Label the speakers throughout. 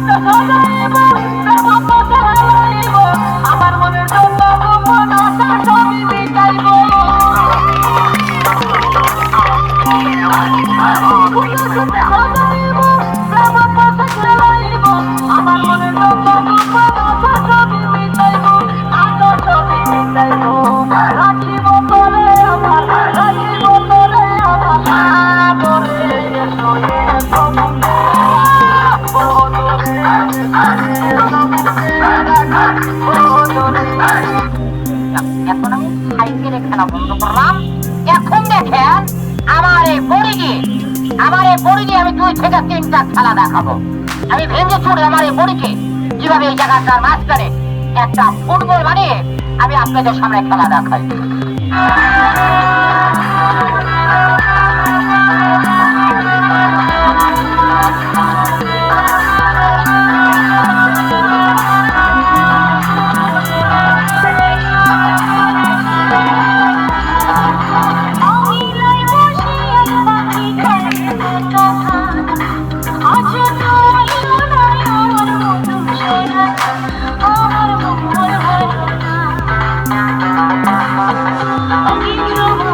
Speaker 1: 好的，好，
Speaker 2: এখন দেখেন আমার এই বড়িগি আমার এই বড়িগি আমি দুই থেকে তিনটা খেলা দেখাবো। আমি ভেঙে ছুড়ে আমার এই বড়িকে কীভাবে এই জায়গাটার মাঝখানে একটা ফুটবল বানিয়ে আমি আপনাদের সামনে খেলা দেখাই।
Speaker 3: I'll give
Speaker 2: you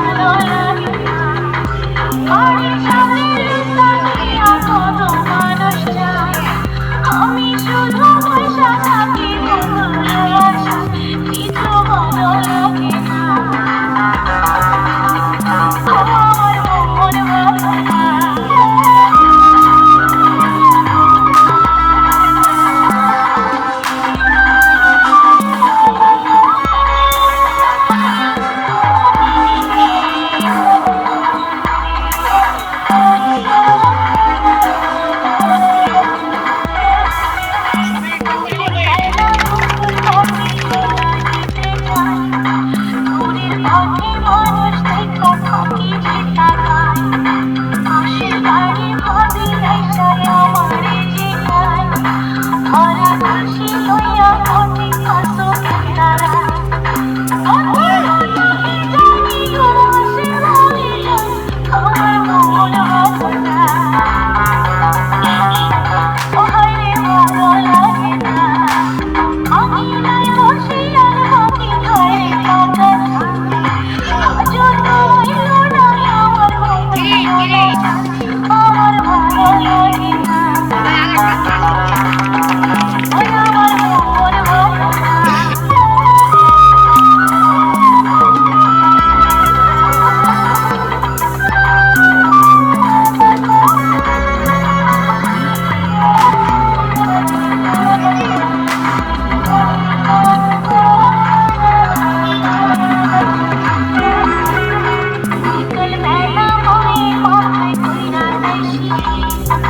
Speaker 2: Thank you.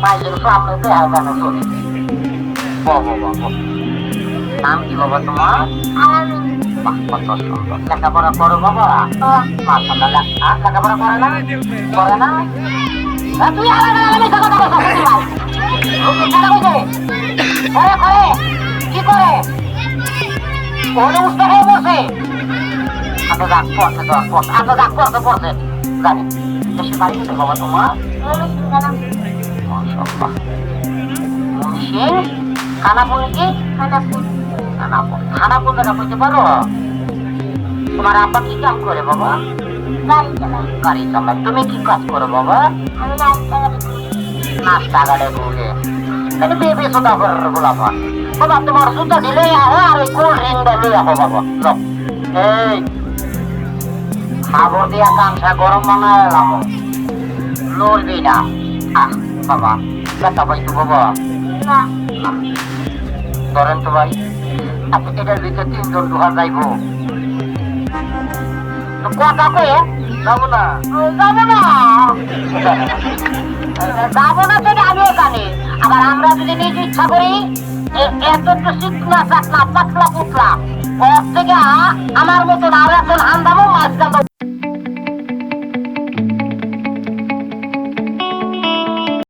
Speaker 2: Mas ele falou, não নাম কি বাবা তোমার? বাহ, কত সুন্দর। লেখাপড়া করো বাবা। আহ, লেখাপড়া করে না? করে কি করে? ওরে উঠতে খেয়ে বসে? এত রাগ তো পড়ছে এত রাগ পড়ছে পড়ছে। জানি দেশের বাড়ি কোথায় কি? খানাপুর খানাপুর জায়গা বলতে পারো? তোমার আব্বা কি কাম করে বাবা? গাড়ি চালায় গাড়ি চালায়। তুমি কি কাজ করো বাবা? আমি নাস্তা গাড়ি ঘুরে তাহলে বেবি সোদা করে গোলাপা বাবা, তোমার সুতা দিলে আহো আর ওই কোল্ড ড্রিঙ্ক দিলে আহো বাবা। এই। খাবার গরম বানায় এলাম। না। আহ, বাবা, ব্যথা পাইতো বাবা। ধরেন তো ভাই এটার ভিতরে তিনজন ঢুকা যাইব। কথা কয়ে যাব? না। যাব না। যাব না সেটা আমিও জানি। আবার আমরা যদি নিজ ইচ্ছা করি এতটু এত চাকনা পাতলা পুতলা। ওর থেকে আমার মতন আর এখন হান্দাবো মাছ